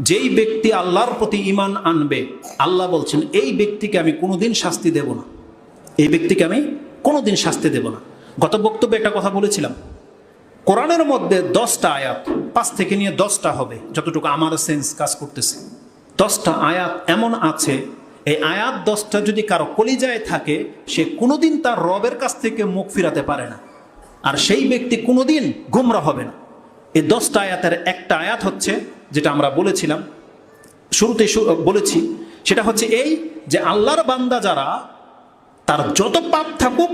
যেই ব্যক্তি আল্লাহর প্রতি ইমান আনবে, আল্লাহ বলছেন, এই ব্যক্তিকে আমি কোনোদিন শাস্তি দেব না। এই ব্যক্তিকে আমি কোনোদিন শাস্তি দেব না। গত বক্তব্যে একটা কথা বলেছিলাম। কোরআনের মধ্যে দশটা আয়াত, পাঁচ থেকে নিয়ে দশটা হবে, যতটুকু আমার সেন্স কাজ করতেছে। দশটা আয়াত এমন আছে, এই আয়াত দশটা যদি কারও কলিজায় থাকে, সে কোনোদিন তার রবের কাছ থেকে মুখ ফিরাতে পারে না। আর সেই ব্যক্তি কোনোদিন গুমরা হবে না। এই দশটা আয়াতের একটা আয়াত হচ্ছে যেটা আমরা বলেছিলাম, শুরুতে বলেছি, সেটা হচ্ছে এই যে আল্লাহর বান্দা যারা, তার যত পাপ থাকুক,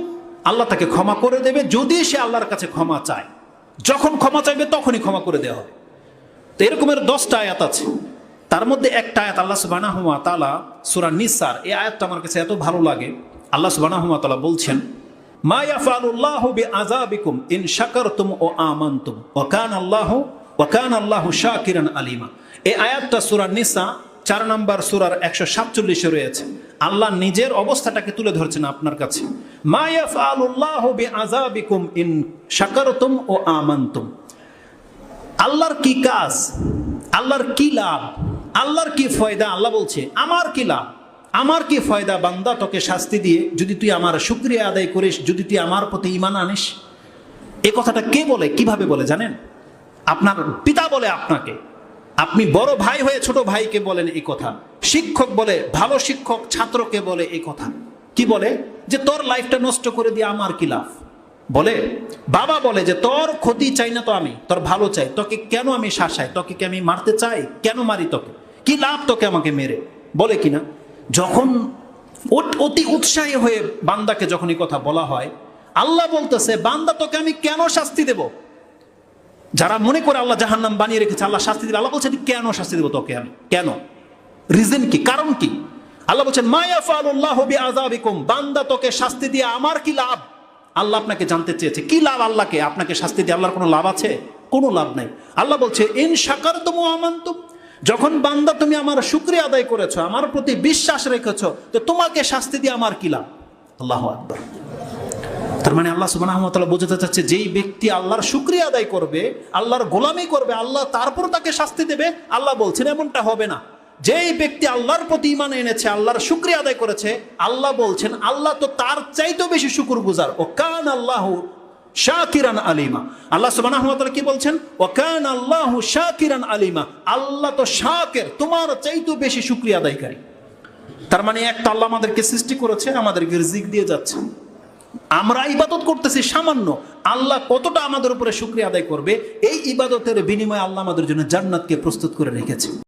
আল্লাহ তাকে ক্ষমা করে দেবে, যদি সে আল্লাহর কাছে ক্ষমা চায়। যখন ক্ষমা চাইবে, তখনই ক্ষমা করে দেওয়া হবে। তো এরকমের দশটা আয়াত আছে। তার মধ্যে একটা আয়াত আল্লাহ সুবানাহুমা তালা সুরা নিসার, এই আয়াতটা আমার কাছে এত ভালো লাগে। আল্লাহ সুবানাহুমা তালা বলছেন আল্লাহ ওয়া কানা আল্লাহু সাতচল্লিশে রয়েছে। আল্লাহ নিজের অবস্থাটাকে তুলে ধরছেন আপনার কাছে। ইন শাকারতুম ও আল্লাহর কি কাজ? আল্লাহর কি লাভ? আল্লাহর কি ফয়দা? আল্লাহ বলছে, আমার কি লাভ? আমার কি ফয়দা বান্দা তোকে শাস্তি দিয়ে যদি তুই আমার শুক্রিয়া আদায় করিস, যদি তুই আমার প্রতি ইমান আনিস? এ কথাটা কে বলে, কীভাবে বলে জানেন? আপনার পিতা বলে আপনাকে। আপনি বড় ভাই হয়ে ছোট ভাইকে বলেন এই কথা। শিক্ষক বলে, ভালো শিক্ষক ছাত্রকে বলে এই কথা। কি বলে? যে তোর লাইফটা নষ্ট করে দিয়ে আমার কি লাভ? বলে, বাবা বলে যে তোর ক্ষতি চাই না তো আমি, তোর ভালো চাই। তোকে কেন আমি শাসাই? তোকে কি আমি মারতে চাই? কেন মারি তোকে? কি লাভ তোকে আমাকে মেরে? বলে কিনা? যখন অত- উৎসাহী হয়ে বান্দাকে যখন এই কথা বলা হয়, আল্লাহ বলতেছে, বান্দা, তোকে আমি কেন শাস্তি দেব? যারা মনে করে আল্লাহ জাহান্নাম বানিয়ে রেখেছে, আল্লাহ শাস্তি দেবে, আল্লাহ বলছে কেন শাস্তি দেবো তোকে আমি? কেন? রিজন কি? কারণ কি? আল্লাহ বলছেন মায়া ফালুল্লাহ বি আযাবিকুম বান্দা তোকে শাস্তি দিয়ে আমার কি লাভ? আল্লাহ আপনাকে জানতে চেয়েছে, কি লাভ আল্লাহকে? আপনাকে শাস্তি দিয়ে আল্লাহর কোনো লাভ আছে? কোনো লাভ নাই। আল্লাহ বলছে, ইন শাকার তুম আমান্তুম যখন বান্দা তুমি আমার শুক্রিয়া আদায় করেছ, আমার প্রতি বিশ্বাস রেখেছো, তো তোমাকে শাস্তি দিয়ে আমার কি লাভ? আল্লাহ আকবার। তার মানে আল্লাহ সুবাহ বোঝাতে চাচ্ছে, যেই ব্যক্তি আল্লাহর শুক্রিয়া আদায় করবে, আল্লাহর গোলামি করবে, আল্লাহ তারপর তাকে শাস্তি দেবে, আল্লাহ বলছেন এমনটা হবে না। যেই ব্যক্তি আল্লাহর প্রতি ইমান এনেছে, আল্লাহর শুক্রিয়া আদায় করেছে, আল্লাহ বলছেন, আল্লাহ তো তার চাইতেও বেশি শুকুর গুজার ও কান আল্লাহ শাকিরান আলিমা। আল্লাহ ওয়া কি বলছেন? ও কান আল্লাহ শাকিরান আলিমা। আল্লাহ তো শাকের, তোমার চাইতেও বেশি শুক্রিয়া আদায়কারী। তার মানে একটা আল্লাহ আমাদেরকে সৃষ্টি করেছে, আমাদেরকে রিজিক দিয়ে যাচ্ছে। আমরা ইবাদত করতেছি সামান্য। আল্লাহ কতটা আমাদের উপরে শুক্রিয়া আদায় করবে, এই ইবাদতের বিনিময়ে আল্লাহ আমাদের জন্য জান্নাতকে প্রস্তুত করে রেখেছে।